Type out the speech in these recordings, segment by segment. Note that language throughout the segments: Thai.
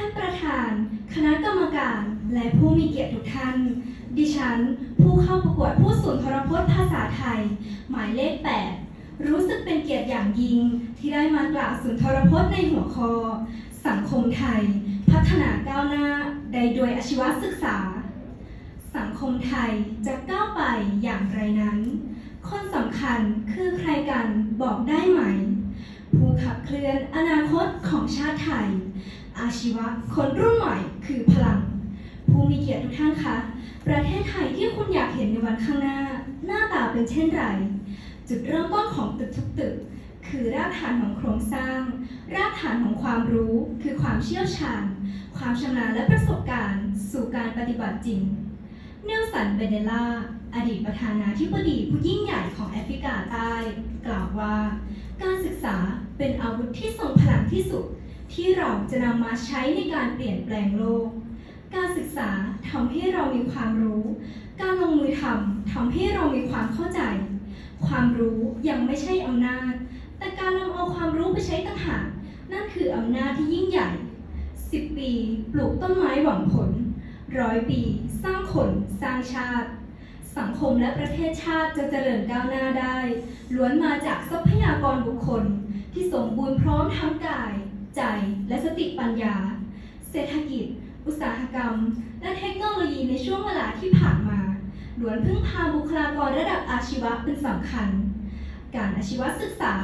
ท่านประธาน คณะกรรมการและผู้มีเกียรติทุกท่าน ดิฉัน ผู้เข้าประกวดผู้สูนทรพจน์ภาษาไทย หมายเลข 8 รู้สึกเป็นเกียรติอย่างยิ่งที่ได้มากล่าวสุนทรพจน์ในหัวข้อ สังคมไทย พัฒนาก้าวหน้าใดโดยอาชีวศึกษา สังคมไทยจะก้าวไปอย่างไรนั้น คนสำคัญคือใครกันบอกได้ไหม ผู้ขับเคลื่อนอนาคตของชาติไทย อาชีวะ คนรุ่นใหม่คือพลัง ผู้มีเกียรติทุกท่านคะประเทศไทยที่คุณอยากเห็นในวันข้างหน้า หน้าตาเป็นเช่นไร จุดเริ่มต้นของตึกทุกตึก คือรากฐานของโครงสร้าง รากฐานของความรู้ คือความเชี่ยวชาญ ความชำนาญและประสบการณ์ สู่การปฏิบัติจริง เนลสันเบเดล่าอดีตประธานาธิบดีผู้ยิ่งใหญ่ของแอฟริกาใต้ กล่าวว่า การศึกษาเป็นอาวุธที่ทรงพลังที่สุด ที่เราจะนำมาใช้ในการเปลี่ยนแปลงโลก การศึกษาทำให้เรามีความรู้ การลงมือทำทำให้เรามีความเข้าใจ ความรู้ยังไม่ใช่อำนาจ แต่การนำเอาความรู้ไปใช้ต่างหากนั่นคืออำนาจที่ยิ่งใหญ่ 10 ปีปลูกต้นไม้หวังผลร้อยปีสร้างคนสร้างชาติ สังคมและประเทศชาติจะเจริญก้าวหน้าได้ ล้วนมาจากทรัพยากรบุคคลที่สมบูรณ์พร้อมทั้งกาย ใจและสติปัญญา เศรษฐกิจ อุตสาหกรรม และเทคโนโลยีในช่วงเวลาที่ผ่านมาล้วนพึ่งพาบุคลากรระดับอาชีวะเป็นสำคัญ การอาชีวศึกษา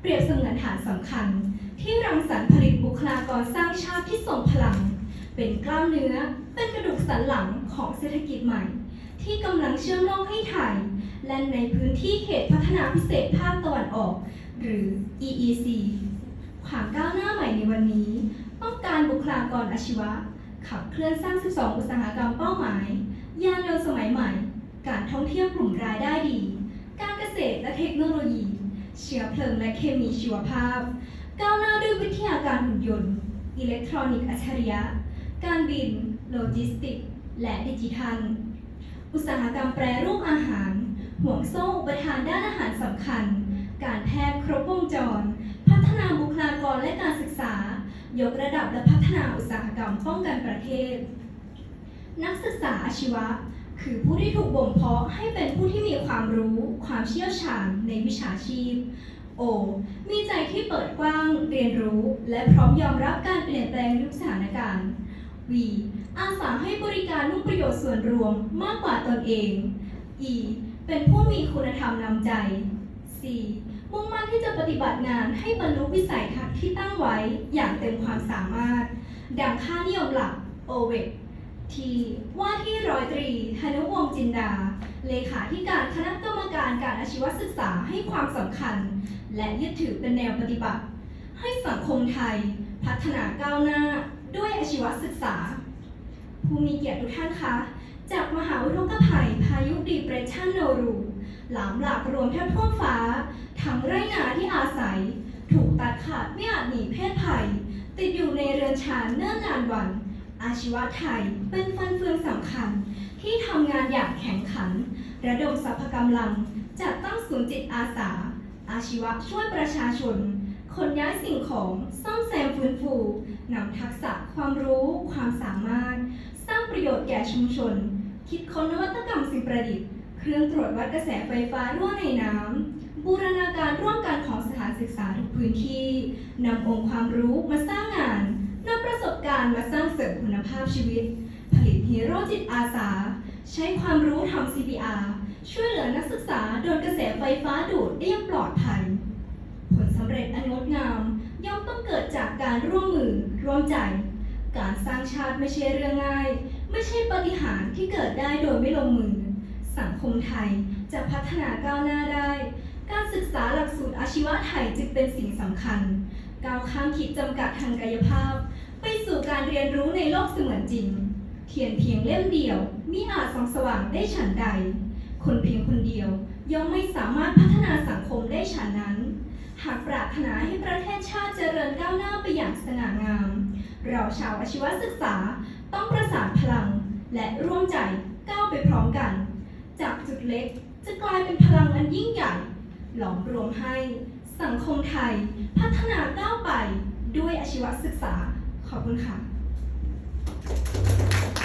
เปรียบเสมือนฐานสำคัญ ที่รังสรรค์ผลิตบุคลากรสร้างชาติที่ทรงพลัง เป็นกล้ามเนื้อ เป็นกระดูกสันหลังของเศรษฐกิจใหม่ ที่กำลังเชื่อมโลกให้ไทย และในพื้นที่เขตพัฒนาพิเศษภาคตะวันออก หรือ EEC ความก้าวหน้าใหม่ในวันนี้ต้องการบุคลากรอาชีวะ ขับเคลื่อนสร้าง 12 อุตสาหกรรมเป้าหมาย ยานยนต์สมัยใหม่ การท่องเที่ยวกลุ่มรายได้ดี การเกษตรและเทคโนโลยี เชื้อเพลิงและเคมีชีวภาพ ก้าวหน้าด้วยวิทยาการหุ่นยนต์ อิเล็กทรอนิกส์อัจฉริยะ การบิน โลจิสติกส์และดิจิทัล อุตสาหกรรมแปรรูปอาหาร ห่วงโซ่อุปทานด้านอาหารสำคัญ การแพทย์ครบวงจร บุคลากรและการศึกษา ยกระดับและพัฒนาอุตสาหกรรมป้องกันประเทศ นักศึกษาอาชีวะ คือผู้ที่ถูกบ่มเพาะให้เป็นผู้ที่มีความรู้ ความเชี่ยวชาญในวิชาชีพ โอ มีใจที่เปิดกว้าง เรียนรู้ และพร้อมยอมรับการเปลี่ยนแปลงยุคสถานการณ์ V อาสาให้บริการมุ่งประโยชน์ส่วนรวมมากกว่าตนเอง E เป็นผู้มีคุณธรรมนำใจ C มุ่งมั่นที่จะปฏิบัติงานให้บรรลุวิสัยทัศน์ที่ตั้งไว้อย่างเต็มความสามารถ ดังค่านิยมหลัก o v e ทีว่าที่ร้อยตรีธนุวงจินดา เลขาธิการคณะกรรมการการอาชีวศึกษาให้ความสำคัญ และยึดถือเป็นแนวปฏิบัติ ให้สังคมไทย พัฒนาก้าวหน้าด้วยอาชีวศึกษา ผู้มีเกียรติทุกท่านคะ จากมหาอุทกภัยพายุดีเปรสชันโนรู หลามหลากรวมแทบท่วมฟ้า ทั้งไร่นาที่อาศัย ถูกตัดขาดไม่อาจหนีเพศภัย ติดอยู่ในเรือนชานเนิ่นนานวัน อาชีวะไทยเป็นฟันเฟืองสำคัญ ที่ทำงานอย่างแข็งขัน ระดมสรรพกำลัง จัดตั้งศูนย์จิตอาสา อาชีวะช่วยประชาชนคนย้ายสิ่งของซ่อมแซมฟื้นฟูนำทักษะความรู้ความสามารถ สร้างประโยชน์แก่ชุมชน คิดค้นนวัตกรรมสิ่งประดิษฐ์ เครื่องตรวจวัดกระแสไฟฟ้ารั่วในน้ำ บูรณาการร่วมกันของสถานศึกษาทุกพื้นที่นำองค์ความรู้มาสร้างงานนำประสบการณ์มาสร้างเสริมคุณภาพชีวิต ผลิตฮีโร่จิตอาสา ใช้ความรู้ทำ CPR ช่วยเหลือนักศึกษาโดนกระแสไฟฟ้าดูดได้อย่างปลอดภัย ผลสำเร็จอันงดงาม ย่อมต้องเกิดจากการร่วมมือร่วมใจ การสร้างชาติไม่ใช่เรื่องง่าย ไม่ใช่ปฏิหารที่เกิดได้โดยไม่ลงมือ สังคมไทยจะพัฒนาก้าวหน้าได้ การศึกษาหลักสูตรอาชีวะไทยจึงเป็นสิ่งสำคัญ ก้าวข้ามขีดจำกัดทางกายภาพ ไปสู่การเรียนรู้ในโลกเสมือนจริง เทียนเพียงเล่มเดียวมิอาจส่องสว่างได้ฉันใด คนเพียงคนเดียวย่อมไม่สามารถพัฒนาสังคมได้ฉันนั้น หากปรารถนาให้ประเทศชาติเจริญก้าวหน้าไปอย่างสง่า เราชาวอาชีวศึกษาต้องประสานพลังและร่วมใจก้าวไปพร้อมกัน จากจุดเล็กจะกลายเป็นพลังอันยิ่งใหญ่ หลอมรวมให้สังคมไทย พัฒนาก้าวไปด้วยอาชีวศึกษา ขอบคุณค่ะ